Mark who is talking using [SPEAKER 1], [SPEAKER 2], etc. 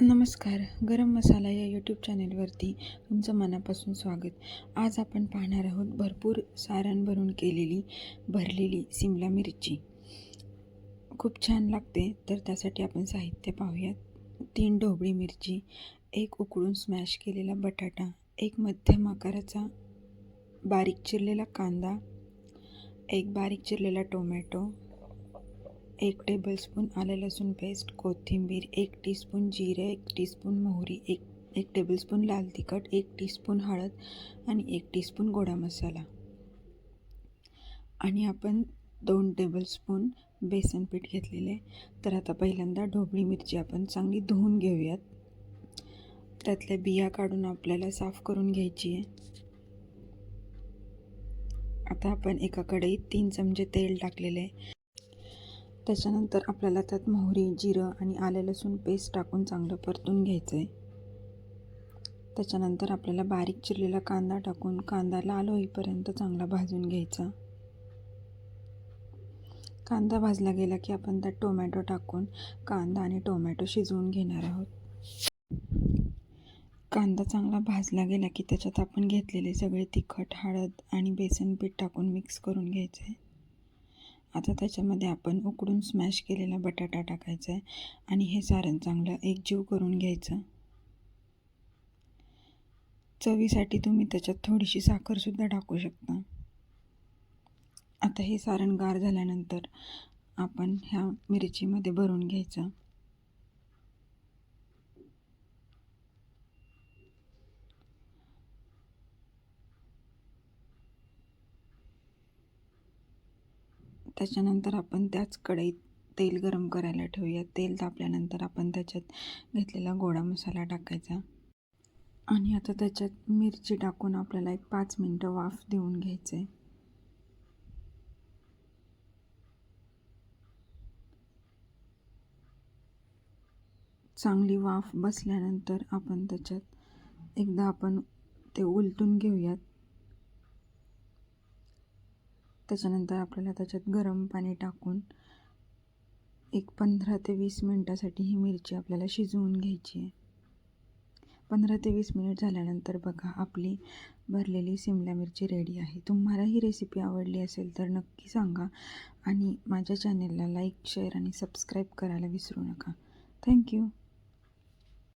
[SPEAKER 1] नमस्कार गरम मसाला या यूट्यूब चॅनेलवरती तुमचं मनापासून स्वागत. आज आपण पाहणार आहोत भरपूर सारण भरून केलेली भरलेली सिमला मिरची. खूप छान लागते तर त्यासाठी आपण साहित्य पाहूयात. तीन ढोबळी मिरची एक उकळून स्मॅश केलेला बटाटा एक मध्यम आकाराचा बारीक चिरलेला कांदा एक बारीक चिरलेला टोमॅटो एक टेबलस्पून आलं लसूण पेस्ट कोथिंबीर एक टीस्पून जिरे एक टीस्पून मोहरी एक एक टेबलस्पून लाल तिखट एक टीस्पून हळद आणि एक टीस्पून गोडा मसाला. आणि आपण दोन टेबलस्पून बेसन पीठ घेतलेले. तर आता पहिल्यांदा ढोबळी मिरची आपण चांगली धुवून घेऊयात. त्यातल्या बिया काढून आपल्याला साफ करून घ्यायची आहे. आता आपण एका कढईत तीन चमचे तेल टाकलेले आहे. त्याच्यानंतर आपल्याला त्यात मोहरी जिरं आणि आलं लसूण पेस्ट टाकून चांगलं परतून घ्यायचं आहे त्याच्यानंतर आपल्याला बारीक चिरलेला कांदा टाकून कांदा लाल होईपर्यंत चांगला भाजून घ्यायचा. कांदा भाजला गेला की आपण त्यात टोमॅटो टाकून कांदा आणि टोमॅटो शिजवून घेणार आहोत. कांदा चांगला भाजला गेला की त्याच्यात आपण घेतलेले सगळे तिखट हळद आणि बेसन पीठ टाकून मिक्स करून घ्यायचं आहे आता त्याच्यामध्ये आपण उकडून स्मॅश केलेला बटाटा टाकायचा आहे आणि हे सारण चांगलं एकजीव करून घ्यायचं. चवीसाठी तुम्ही त्याच्यात थोडीशी साखरसुद्धा टाकू शकता. आता हे सारण गार झाल्यानंतर आपण ह्या मिरचीमध्ये भरून घ्यायचं. त्याच्यानंतर आपण त्याच कढईत तेल गरम करायला ठेवूया. तेल तापल्यानंतर आपण त्याच्यात घेतलेला गोडा मसाला टाकायचा. आणि आता त्याच्यात मिरची टाकून आपल्याला एक पाच मिनटं वाफ देऊन घ्यायचं आहे चांगली वाफ बसल्यानंतर आपण त्याच्यात एकदा आपण ते उलटून घेऊयात. त्याच्यानंतर आपल्याला त्याच्यात गरम पाणी टाकून एक पंधरा ते वीस मिनटासाठी ही मिरची आपल्याला शिजवून घ्यायची आहे. पंधरा ते वीस मिनिट झाल्यानंतर बघा आपली भरलेली सिमला मिरची रेडी आहे. तुम्हाला ही रेसिपी आवडली असेल तर नक्की सांगा आणि माझ्या चॅनेलला लाईक शेअर आणि सबस्क्राईब करायला विसरू नका. थँक्यू